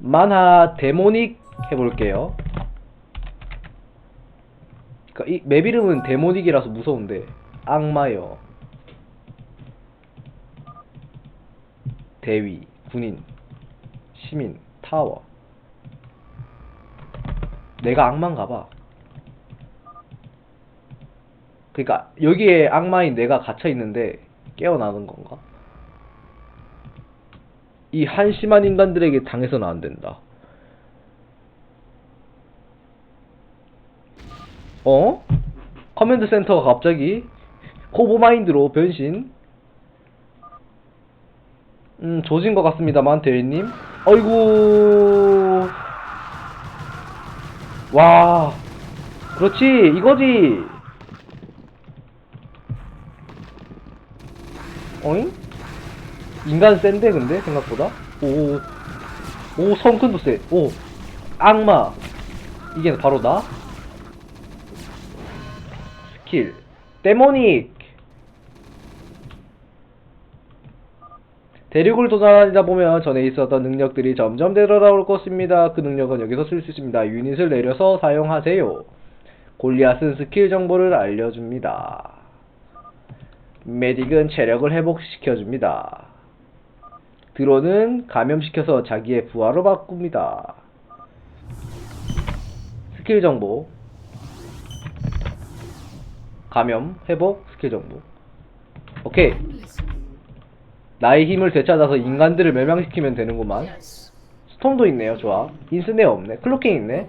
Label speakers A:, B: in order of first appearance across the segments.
A: 만화 데모닉 해볼게요. 그니까 이 맵 이름은 데모닉이라서 무서운데 악마요. 대위, 군인, 시민, 타워. 내가 악마인가 봐. 그니까 여기에 악마인 내가 갇혀 있는데 깨어나는 건가? 이 한심한 인간들에게 당해서는 안 된다. 어? 커맨드 센터가 갑자기 코보마인드로 변신? 음, 조진 것 같습니다만, 대리님. 어이구. 와. 그렇지, 이거지. 어잉? 인간 센데, 근데, 생각보다? 오. 오, 성큰도 세. 오. 악마. 이게 바로 나? 스킬. 데모닉. 대륙을 도전하다 보면 전에 있었던 능력들이 점점 되돌아올 것입니다. 그 능력은 여기서 쓸 수 있습니다. 유닛을 내려서 사용하세요. 골리앗은 스킬 정보를 알려줍니다. 메딕은 체력을 회복시켜줍니다. 드론은 감염시켜서 자기의 부하로 바꿉니다. 스킬 정보. 감염, 회복, 스킬 정보. 오케이. 나의 힘을 되찾아서 인간들을 멸망시키면 되는구만. 스톰도 있네요 좋아. 인스네어 없네. 클로킹 있네.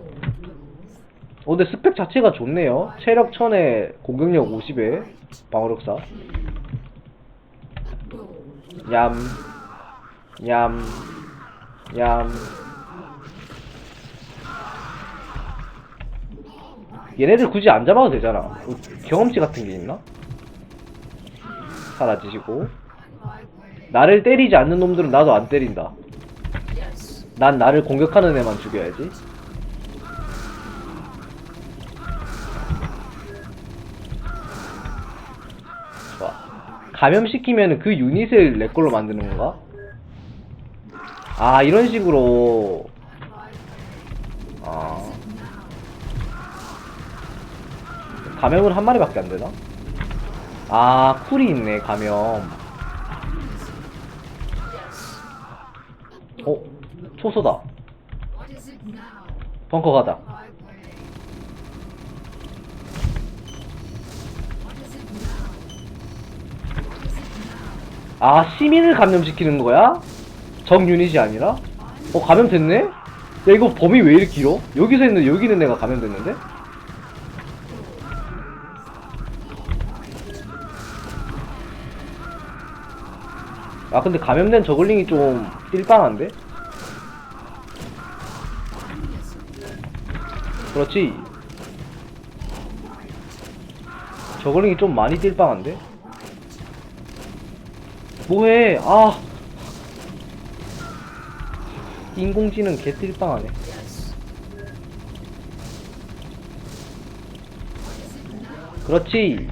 A: 어 근데 스펙 자체가 좋네요. 체력 1000에 공격력 50에 방어력 4 얌, 얌, 얌. 얘네들 굳이 안 잡아도 되잖아. 뭐 경험치 같은 게 있나? 사라지시고. 나를 때리지 않는 놈들은 나도 안 때린다. 난 나를 공격하는 애만 죽여야지. 좋아. 감염시키면 그 유닛을 내 걸로 만드는 건가? 아, 이런 식으로. 아. 감염은 한 마리밖에 안 되나? 아, 쿨이 있네, 감염. 어? 초소다. 벙커 가자. 아, 시민을 감염시키는 거야? 정 유닛이 아니라? 어, 감염됐네? 야, 이거 범위 왜 이렇게 길어? 여기서 있는, 여기 있는 애가 감염됐는데? 아, 근데 감염된 저글링이 좀 띨빵한데? 그렇지. 저글링이 좀 많이 띨빵한데? 뭐해? 아. 인공지능 개 띨빵하네. 그렇지.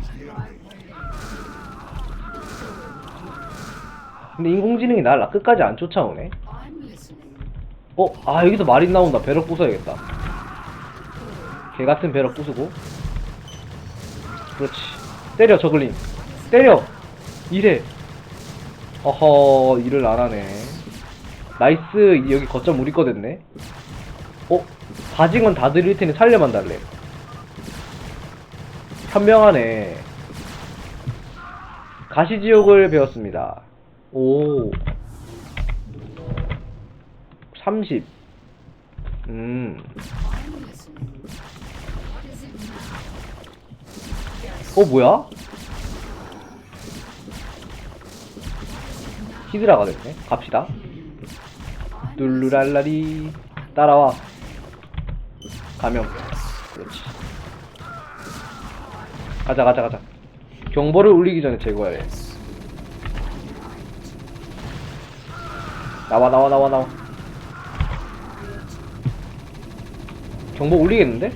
A: 근데 인공지능이 날 끝까지 안 쫓아오네. 어? 아 여기서 마린 나온다. 배럭 부숴야겠다. 개 같은 배럭 부수고. 그렇지. 때려 저글링. 때려. 이래. 어허 일을 안 하네. 나이스 여기 거점 우리 거 됐네. 어? 가진 다 드릴 테니 살려만 달래. 현명하네. 가시지옥을 배웠습니다. 오. 30. 음. 어, 뭐야? 히드라가 됐네. 갑시다. 룰루랄라리. 따라와. 감염. 그렇지. 가자, 가자, 가자. 경보를 울리기 전에 제거해야 돼. 나와 나와 나와 나와 경보 울리겠는데?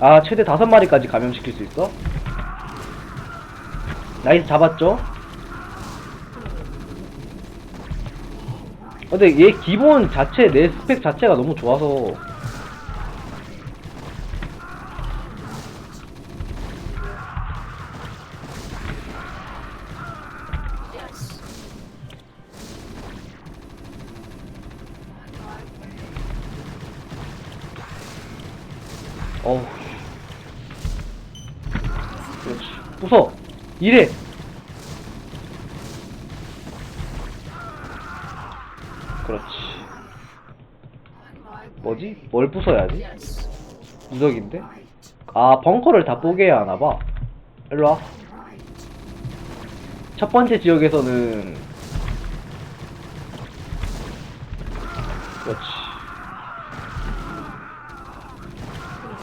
A: 아 최대 다섯 마리까지 감염시킬 수 있어? 나이스 잡았죠? 근데 얘 기본 자체 내 스펙 자체가 너무 좋아서. 어우 그렇지. 부숴 이래 그렇지. 뭐지? 뭘 부숴야지? 무적인데? 아 벙커를 다 뽀개야 하나봐. 일로와. 첫 번째 지역에서는 그렇지.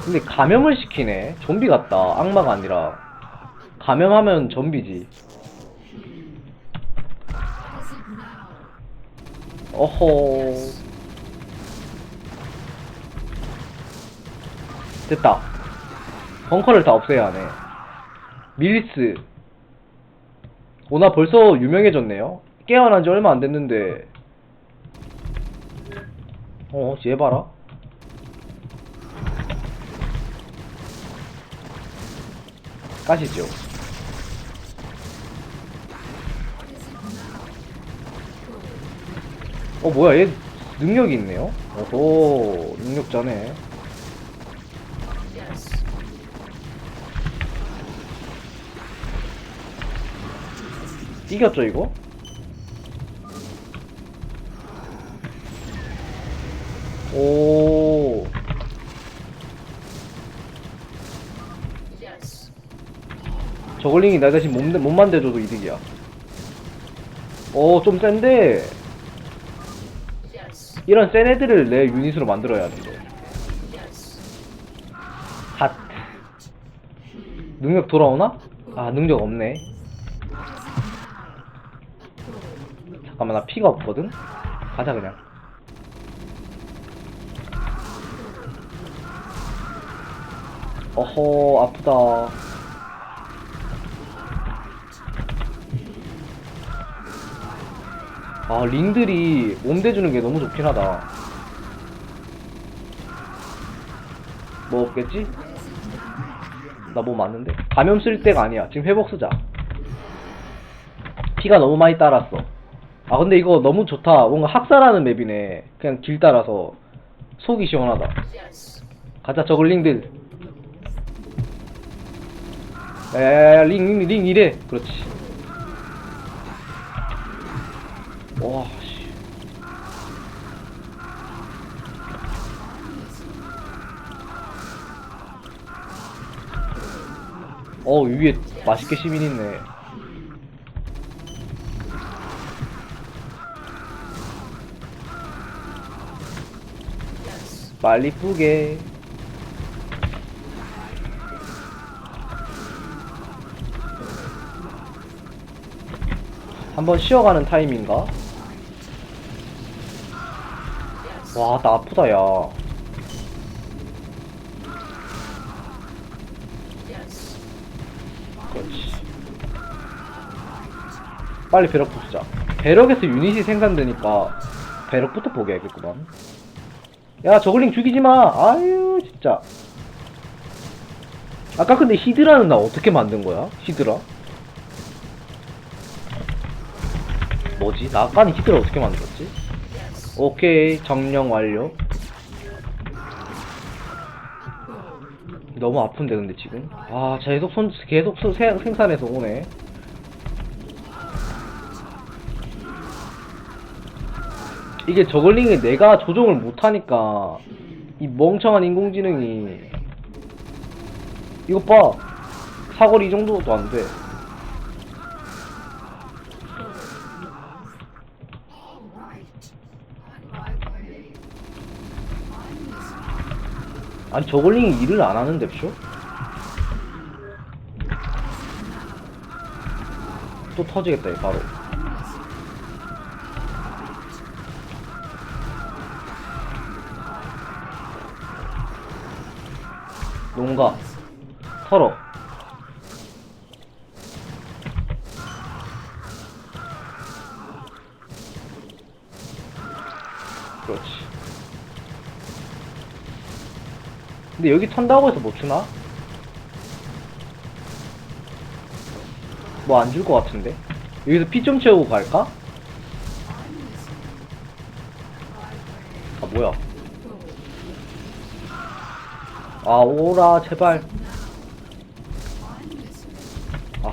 A: 근데 감염을 시키네. 좀비 같다. 악마가 아니라. 감염하면 좀비지 어허. 됐다. 벙커를 다 없애야 하네. 밀리스. 오나 벌써 유명해졌네요. 깨어난 지 얼마 안 됐는데. 어, 얘 봐라. 까시죠. 어, 뭐야, 얘 능력이 있네요? 오호, 능력자네. 이겼죠, 이거? 오. 저글링이 나 대신 못, 몸만 대줘도 이득이야. 오, 좀 센데. 이런 센 애들을 내 유닛으로 만들어야 하는데. 핫. 능력 돌아오나? 아, 능력 없네. 잠깐만, 나 피가 없거든? 가자, 그냥. 어허, 아프다. 아, 링들이 몸 대주는 게 너무 좋긴 하다. 뭐 없겠지? 나 뭐 맞는데? 감염 쓸 때가 아니야. 지금 회복 쓰자. 피가 너무 많이 따랐어. 아, 근데 이거 너무 좋다. 뭔가 학살하는 맵이네. 그냥 길 따라서. 속이 시원하다. 가자, 저글링들. 야야야, 링, 링, 링, 이래. 그렇지. 와, 씨. 어, 위에 맛있게 시민 있네. 빨리 뿌게. 한번 쉬어가는 타임인가? 와, 나 아프다, 야. 그렇지. 빨리 배럭 부수자. 배럭에서 유닛이 생산되니까 배럭부터 포기해야겠구만. 야, 저글링 죽이지 마. 아유, 진짜. 아까 근데 히드라는 나 어떻게 만든 거야? 히드라? 뭐지? 나 아까는 히드라 어떻게 만들었지? 오케이, 정령 완료. 너무 아픈데 근데 지금? 아 계속 손 계속 손 생- 생산해서 오네. 이게 저글링을 내가 조종을 못하니까 이 멍청한 인공지능이 이것 봐! 사거리 이 정도도 안돼 아니 저글링이 일을 안 하는데 쇼? 또 터지겠다 얘 바로. 농가. 털어 그렇지. 근데 여기 턴다고 해서 못 추나? 뭐 안 줄 것 같은데? 여기서 피 좀 채우고 갈까? 아 뭐야? 아 오라 제발. 아.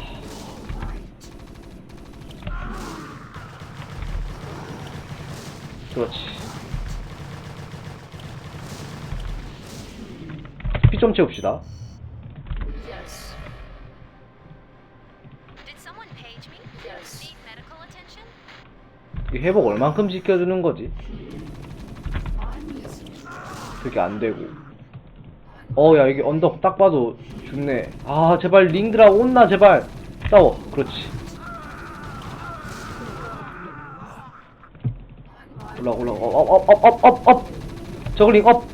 A: 그렇지. 피 좀 채웁시다. 이 회복 얼만큼 지켜주는 거지? 그게 안 되고. 어, 야, 이게 언덕 딱 봐도 죽네. 아, 제발 링드라 온나, 제발. 싸워. 그렇지. 올라, 올라, 업, 업, 업, 업, 업, 업, 업. 저글링 업.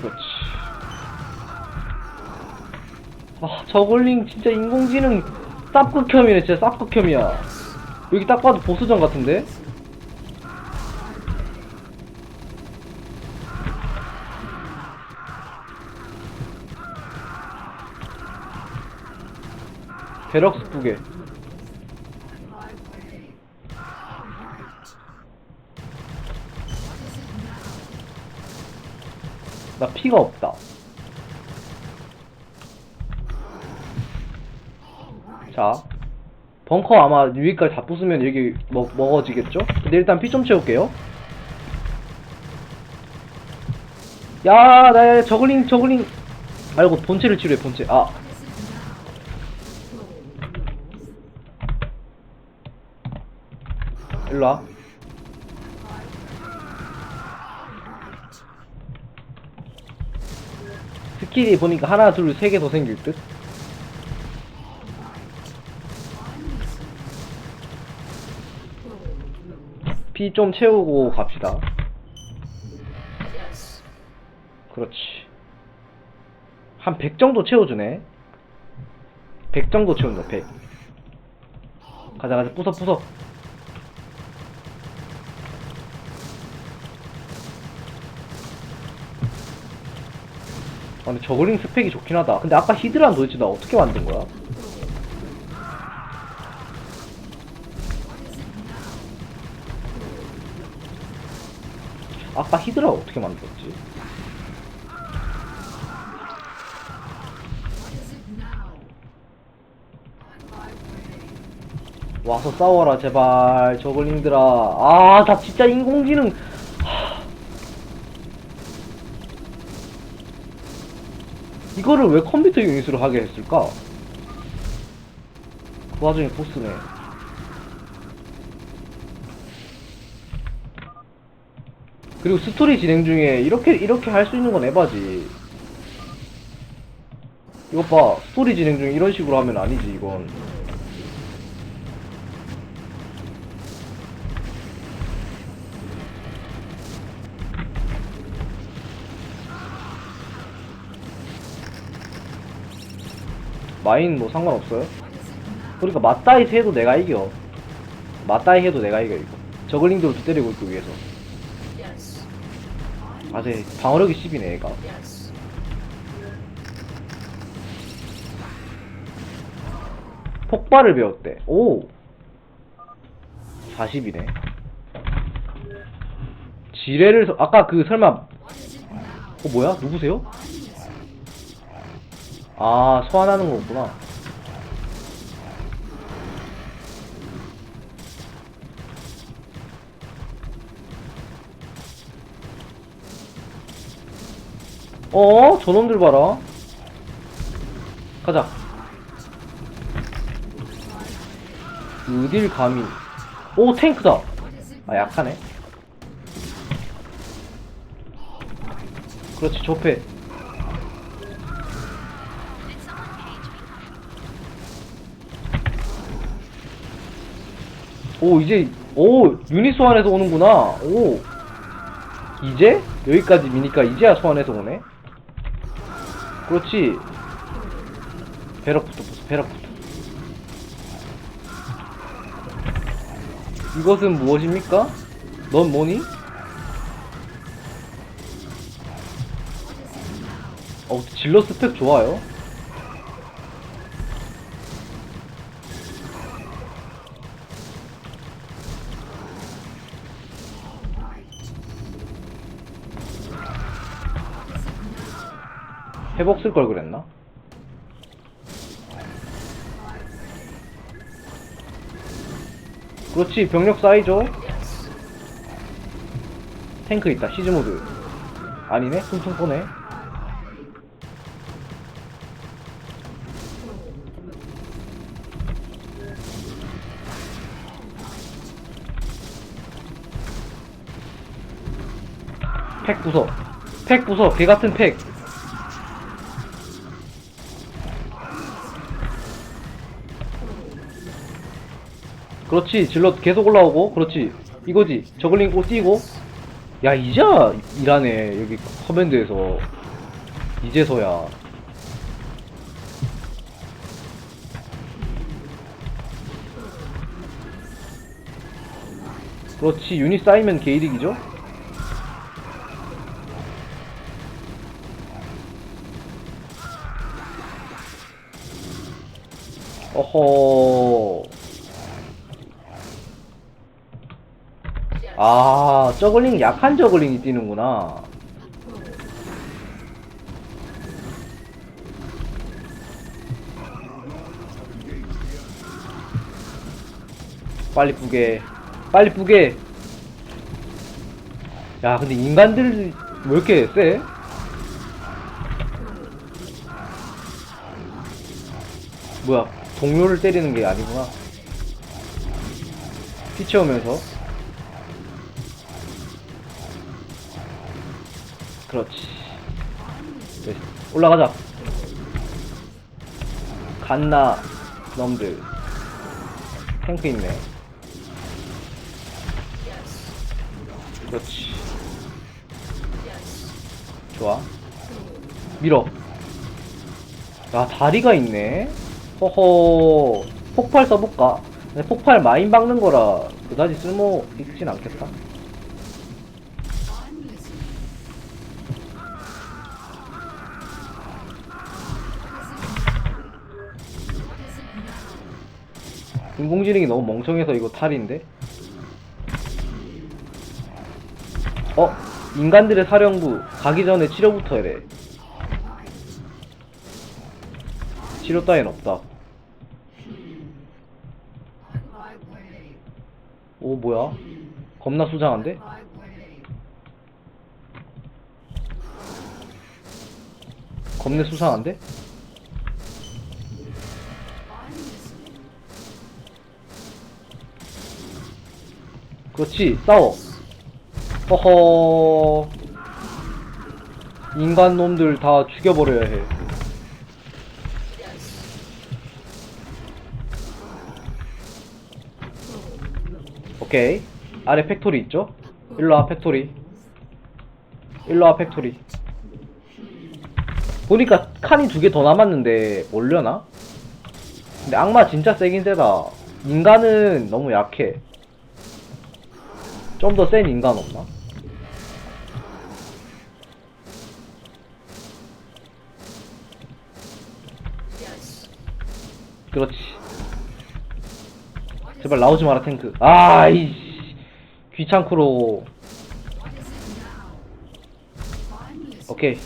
A: 그렇지. 아, 저글링 진짜 인공지능 쌉극혐이네, 진짜 쌉극혐이야. 여기 딱 봐도 보스전 같은데? 베럭스 부게. 나 피가 없다. 자, 벙커 아마 위까지 다 부수면 여기 먹, 먹어지겠죠? 근데 일단 피 좀 채울게요. 야, 나 야, 저글링, 저글링. 아이고, 본체를 치료해, 본체. 아. 일로와. 스킬이 보니까 하나, 둘, 세 개 더 생길 듯? 피 좀 채우고 갑시다. 그렇지. 한 100 정도 채워주네. 100 정도 채운다, 100. 가자, 가자, 부숴, 부숴. 아, 근데 저글링 스펙이 좋긴 하다. 근데 아까 히드라는 도대체 나 어떻게 만든 거야? 아까 히드라 어떻게 만들었지? 와서 싸워라 제발. 저글링들아 아 나 진짜 인공지능. 하... 이거를 왜 컴퓨터 유닛으로 하게 했을까? 그 와중에 보스네 그리고 스토리 진행 중에 이렇게 이렇게 할 수 있는 건 에바지. 이것 봐, 스토리 진행 중에 이런 식으로 하면 아니지 이건. 마인 뭐 상관없어요? 그러니까 맞다이 해도 내가 이겨. 맞다이 해도 내가 이겨 이거. 저글링들도 때리고 있고 위에서. 아, 네. 방어력이 10이네, 얘가. 폭발을 배웠대. 오! 40이네. 지뢰를, 서- 아까 그 설마, 어, 뭐야? 누구세요? 아, 소환하는 거구나. 어? 저놈들 봐라. 가자. 어딜 감히. 오, 탱크다. 아, 약하네. 그렇지, 접해. 오, 이제, 오, 유닛 소환해서 오는구나. 오. 이제? 여기까지 미니까 이제야 소환해서 오네? 그렇지. 배럭부터 부숴, 배럭부터. 이것은 무엇입니까? 넌 뭐니? 어, 질러 스펙 좋아요. 회복 쓸 걸 그랬나? 그렇지 병력 쌓이죠? 탱크 있다 시즈모드 아니네? 퉁퉁 꺼네. 팩 부숴. 팩 부숴. 개같은 팩 그렇지 질러 계속 올라오고 그렇지. 이거지. 저글링 꼭 뛰고. 야 이제야 일하네 여기 커맨드에서. 이제서야. 그렇지 유닛 쌓이면 개이득이죠? 어허 아, 저글링 약한 저글링이 뛰는구나. 빨리 뿌게. 빨리 뿌게. 야, 근데 인간들 왜 이렇게 세? 뭐야, 동료를 때리는 게 아니구나. 피 채우면서. 그렇지. 네, 올라가자. 갓나 놈들. 탱크 있네. 그렇지. 좋아. 밀어. 야, 다리가 있네. 허허. 폭발 써볼까? 근데 폭발 마인 박는 거라 그다지 쓸모 있진 않겠다. 인공지능이 너무 멍청해서 이거 탈인데? 어? 인간들의 사령부 가기 전에 치료부터 해래 치료 따윈 없다 오 뭐야? 겁나 수상한데? 겁내 수상한데? 그렇지 싸워. 허허. 인간 놈들 다 죽여버려야 해. 오케이. 아래 팩토리 있죠? 일로와 팩토리. 일로와 팩토리. 보니까 칸이 두 개 더 남았는데 올려나? 근데 악마 진짜 세긴 세다. 인간은 너무 약해 좀 더 센 인간 없나? 그렇지. 제발 나오지 마라 탱크. 아이씨 귀찮구로. 오케이.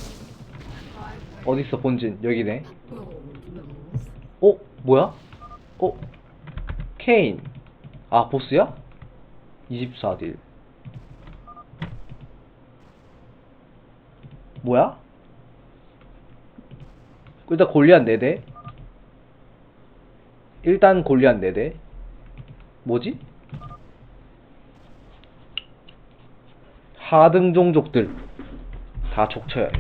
A: 어딨어 본진 여기네. 어 뭐야? 어 케인. 아 보스야? 24딜. 뭐야? 일단 골리안 4대. 일단 골리안 4대. 뭐지? 하등 종족들 다 족쳐야 해.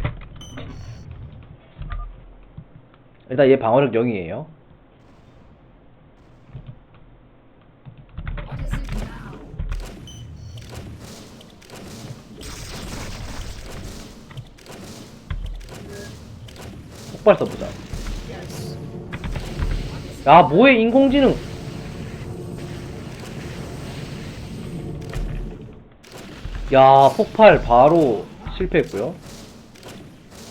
A: 일단 얘 방어력 0이에요. 폭발 써보자. 야, 뭐해, 인공지능. 야, 폭발 바로 실패했고요.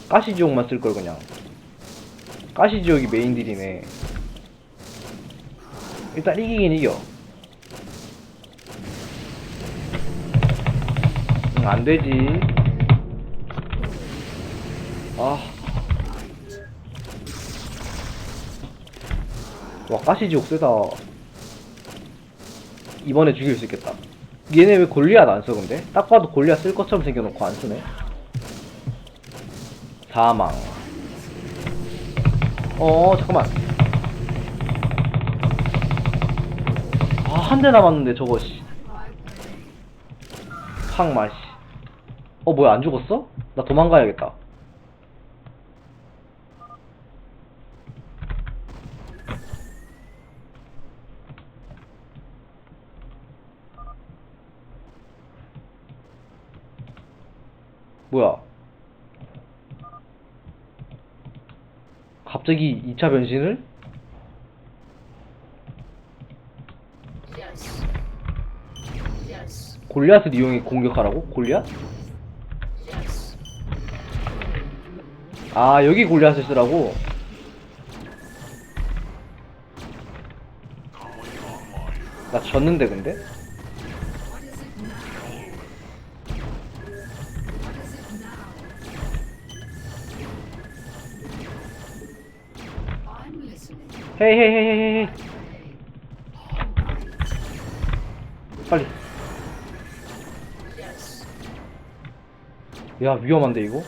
A: 가시지옥만 쓸 걸 그냥. 가시지옥이 메인 딜이네. 일단 이기긴 이겨. 응, 안 되지. 아. 와, 가시지옥 세다. 이번에 죽일 수 있겠다. 얘네 왜 골리앗 안 써, 근데? 딱 봐도 골리앗 쓸 것처럼 생겨놓고 안 쓰네. 사망. 어, 잠깐만. 아, 한 대 남았는데, 저거, 씨. 팡마, 씨. 어, 뭐야, 안 죽었어? 나 도망가야겠다. 뭐야? 갑자기 2차 변신을? 골리앗을 이용해 공격하라고? 골리앗? 아 여기 골리앗을 쓰라고? 나 졌는데 근데? 헤이 헤이 헤이 헤이 빨리 야 위험한데 이거?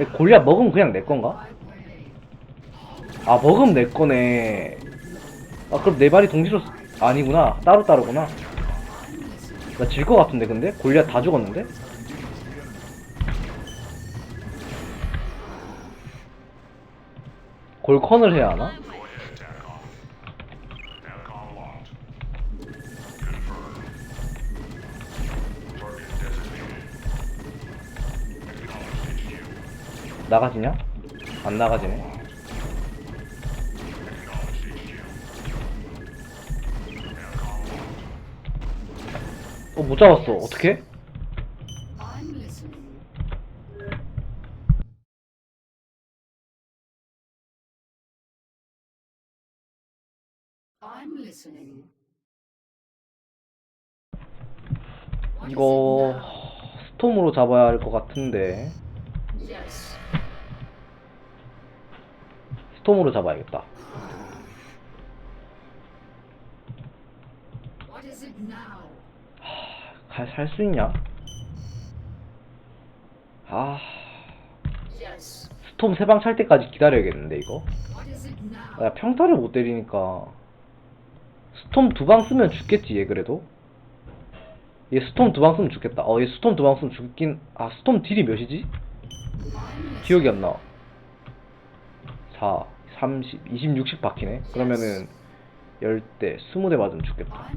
A: 야, 골리앗 먹으면 그냥 내 건가? 아 먹으면 내 거네 아 그럼 내 발이 동시로 쓰- 아니구나 따로 따로구나 나 질 것 같은데 근데? 골리앗 다 죽었는데? 골컨을 해야 하나? 나가지냐? 안 나가지네. 어, 못 잡았어. 어떻게?
B: I'm listening.
A: 이거 스톰으로 잡아야 할 것 같은데
B: Yes.
A: 스톰으로 잡아야겠다.
B: What is it now?
A: 살 수 있냐? 아
B: Yes.
A: 스톰 세 방 찰 때까지 기다려야겠는데 이거. 야 평타를 못 때리니까 스톰 두 방 쓰면 죽겠지 얘 그래도. 얘 스톰 두 방 쓰면 죽겠다. 어 얘 스톰 두 방 쓰면 죽긴. 아 스톰 딜이 몇이지? 기억이 안 나. 4, 30, 20, 60 박히네. 그러면은 10대, 20대 맞으면 죽겠다.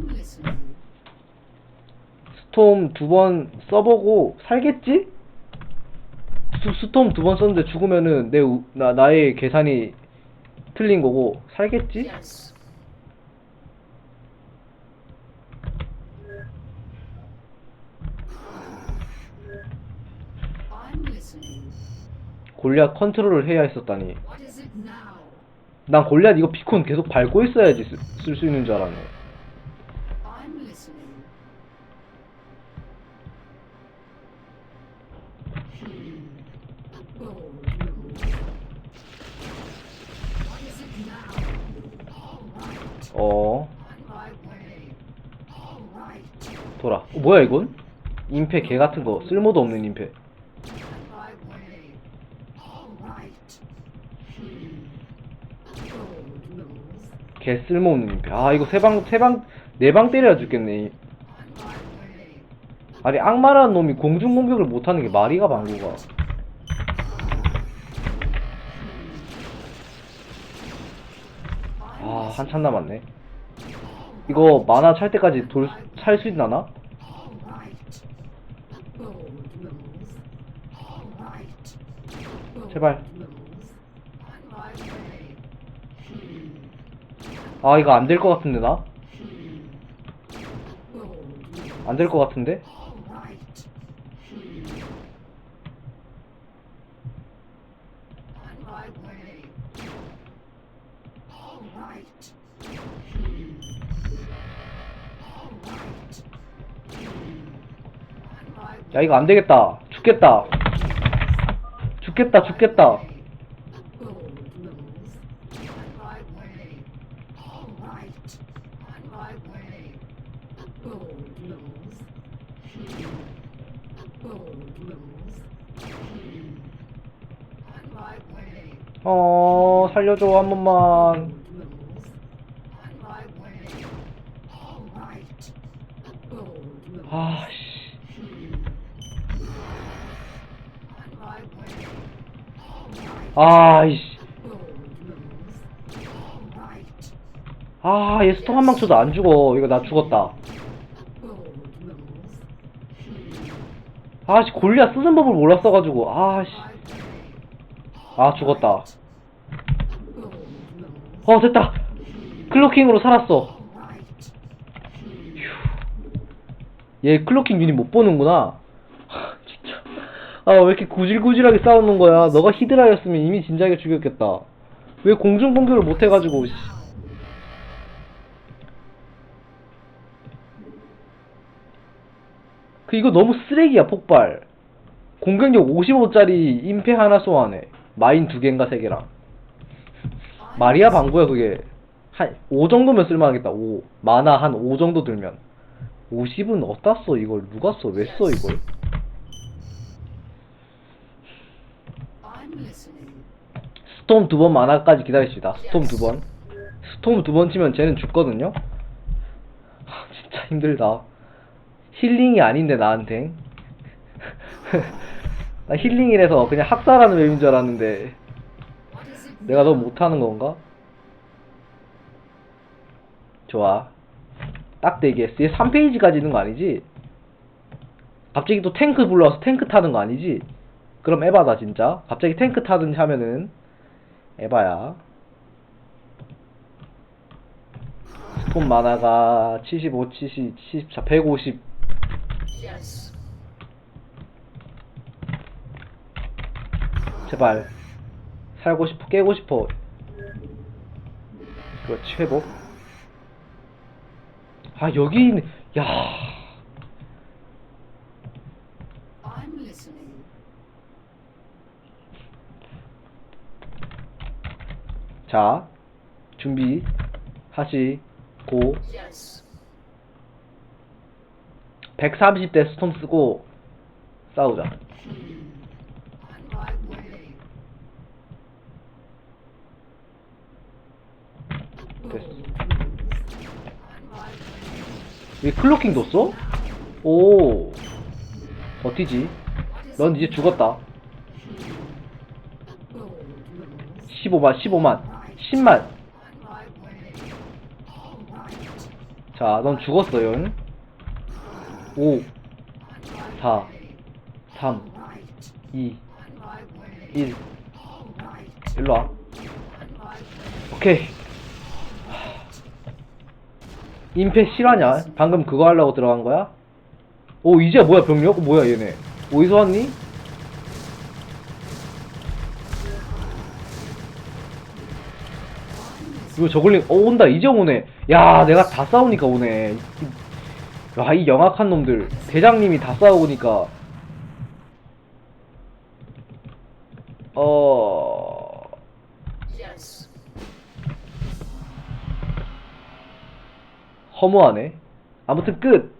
A: 스톰 두 번 써보고 살겠지? 스, 스톰 두 번 썼는데 죽으면은 내 우- 나, 나의 계산이 틀린 거고 살겠지?
B: Yes. I'm listening.
A: 골리앗 컨트롤을 해야 했었다니. 난 골리앗 이거 비콘 계속 밟고 있어야지 쓸 수 있는 줄 알았네. 어. 돌아. 어, 뭐야 이건? 임페 개 같은 거 쓸모도 없는 임페. 개 쓸모없는 아 이거 세 방 세 방 네방 네 때려야 죽겠네. 아니 악마라는 놈이 공중 공격을 못하는 게 말이가 방구가. 아 한참 남았네. 이거 만화 찰 때까지 돌 찰 수 있나나? 제발. 아, 이거 안 될 것 같은데, 나? 안 될 것 같은데? 야, 이거 안 되겠다. 죽겠다. 죽겠다, 죽겠다. 어, 살려줘, 한 번만.
B: Bold move. On my way. All right. Bold move.
A: 아, 씨.
B: On my way. All right.
A: 아, 이씨.
B: Bold move. All right.
A: 아, 얘 스톰 한방 쳐도 안 죽어. 이거 나 죽었다.
B: Bold move.
A: 아, 씨, 골리앗 쓰는 법을 몰랐어가지고. 아, 씨. 아, 죽었다. 어, 됐다. 클로킹으로 살았어. 얘 클로킹 유닛 못 보는구나. 하, 진짜. 아, 왜 이렇게 구질구질하게 싸우는 거야? 너가 히드라였으면 이미 진작에 죽였겠다. 왜 공중 공격을 못 해가지고, 씨. 그, 이거 너무 쓰레기야, 폭발. 공격력 55짜리 임페 하나 소환해. 마인 두 개인가 세 개랑. 마리아 방구야, 그게. 한, 5 정도면 쓸만하겠다, 5. 마나 한5 정도 들면. 50은 어디다 써, 이걸? 누가 써? 왜 써, 이걸? 스톰 두 번 만화까지 기다립시다. 스톰 두 번. 스톰 두 번 치면 쟤는 죽거든요? 하, 진짜 힘들다. 힐링이 아닌데, 나한텐. 나 힐링이라서 그냥 학살하는 맵인 줄 알았는데? 내가 너무 못하는 건가? 좋아. 딱 되겠어. 얘 3페이지까지 있는 거 아니지? 갑자기 또 탱크 불러서 탱크 타는 거 아니지? 그럼 에바다, 진짜. 갑자기 탱크 타든지 하면은, 에바야. 스톤 만화가 75, 70, 74, 150.
B: Yes.
A: 제발. 살고 싶어, 깨고 싶어. 그렇지, 회복. 아, 여기, 있네. 야. 자, 준비, 하시고,
B: Yes.
A: 130대 스톰 쓰고, 싸우자. 왜 클로킹도 써? 오, 버티지. 넌 이제 죽었다.
B: Bold move.
A: 15만, 15만, 10만.
B: On my way. All right.
A: 자, 넌 죽었어요. 5,
B: On my
A: 4,
B: way.
A: 3,
B: Right.
A: 2,
B: On my way.
A: 1.
B: All right.
A: 일로 와.
B: On my way.
A: 오케이. 임페 실화냐? 방금 그거 하려고 들어간 거야? 오, 이제 뭐야, 병력? 뭐야, 얘네. 어디서 왔니? 이거 저글링, 어, 온다, 이제 오네. 야, 내가 다 싸우니까 오네. 이- 야, 이 영악한 놈들. 대장님이 다 싸우니까. 허무하네. 아무튼 끝.